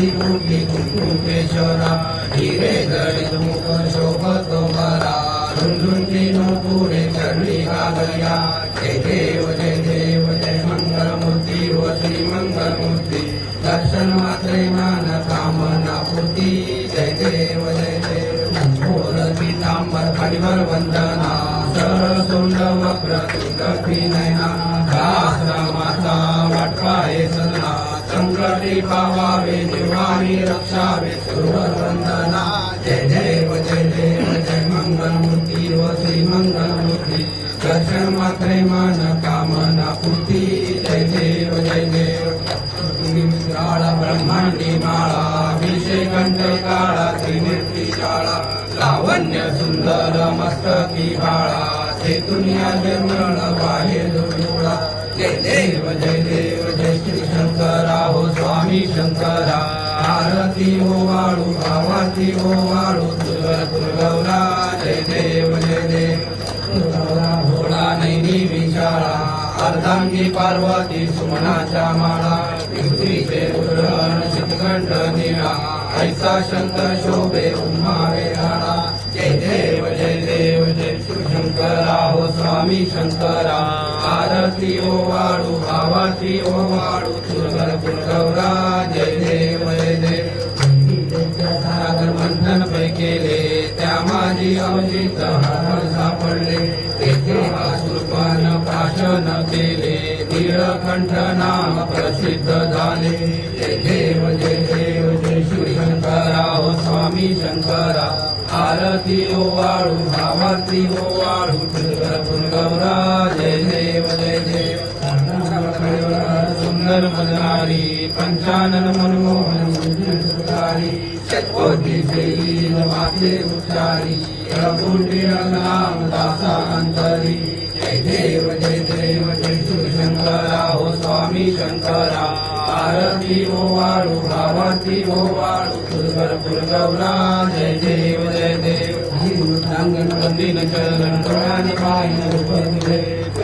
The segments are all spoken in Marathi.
चंदनाची गुटी कुंकुमेश्वरा हिरे जडित मुख शोभतो बरा झुंझुंटी पुढे चढली गागया जय देव जय देव जय मंगलमूर्ती व श्री मंगलमूर्ती दर्शन मात्रे मान कामना पूर्ती जय देव जय देव घोर पितांबर परिवर वंदना सरळ सोंड वक्र तुंड नयना संकटी पावावे जीवानी रक्षावे सुरवर वंदना जय देव जय देव जय मंगलमूर्ती व श्री मंगलमूर्ती। दर्शन मात्रे मन कामना पूर्ती। जय देव जय देव काळा ब्रह्मांडी माळा विषय काळा त्रिमूर्ती काळा लावण्य सुंदर मस्तकी बाळा ते दुनिया निर्मळ बाहेर दुर्डोळा जय देव जय देव आरती हो वाळू भावाती हो वाळू. दुर्गा दुर्गौरा जय देव जय देव. दुर्गौरा भोळा नैनी विचारा अर्धांगी पार्वती सुमनाच्या माळा. पृथ्वीचे उरण शितकंठ निळा. ऐसा शंकर शोभे उन्हाळे राणा जय देव जय देव जय शिवशंकरा हो स्वामी शंकरा. आरती ओ वाळू भावाची ओ वाळू. दुर्गर दुर्गौरा जय माझी अवचित हार सापडले. तेथे असूरपण भाषण केले. नीळकंठ नाम प्रसिद्ध झाले. जय म्हणजे देव जय देव जय शंकरा हो स्वामी शंकरा आरती ओ वाळू भावाती ओ वाळू गौरा जय देव जय सुंदर मजनारी पंचानन मनमोहन सुंदरकारी शतकोटी शैलीन वाचे उच्चारी प्रभुटी नाम दासा अंतरी जय देव जय देव जय शिवशंकरा हो स्वामी शंकरा आरती ओ वाळू भावाती ओ वाळू दुर्गर दुर्गौरा। जय देव जय देव। अंगण वंदिन चरण डोळ्याने पाहिन रूप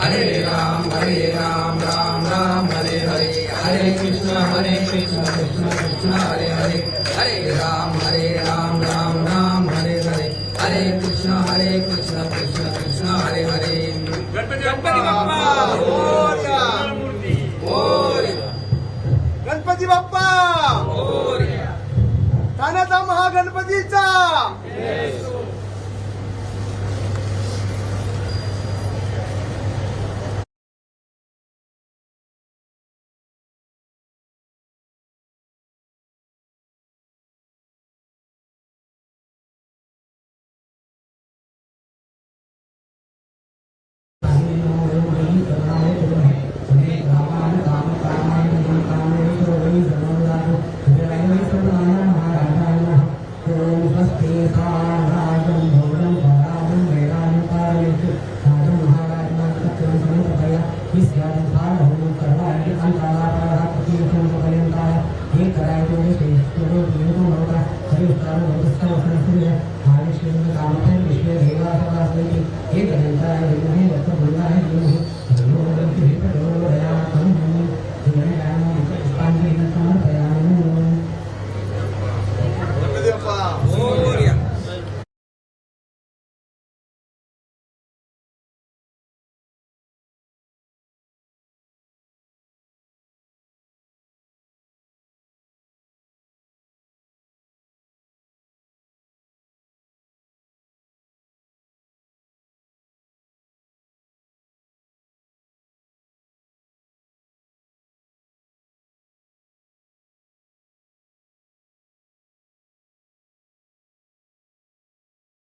हरे राम हरे राम राम राम हरे हरे हरे कृष्ण हरे कृष्ण कृष्ण कृष्ण हरे हरे हरे राम हरे राम राम राम हरे हरे हरे कृष्ण हरे कृष्ण कृष्ण कृष्ण हरे हरे गणपती बाप्पा मोरया. गणपती हे ठाण्याचा आहे. हे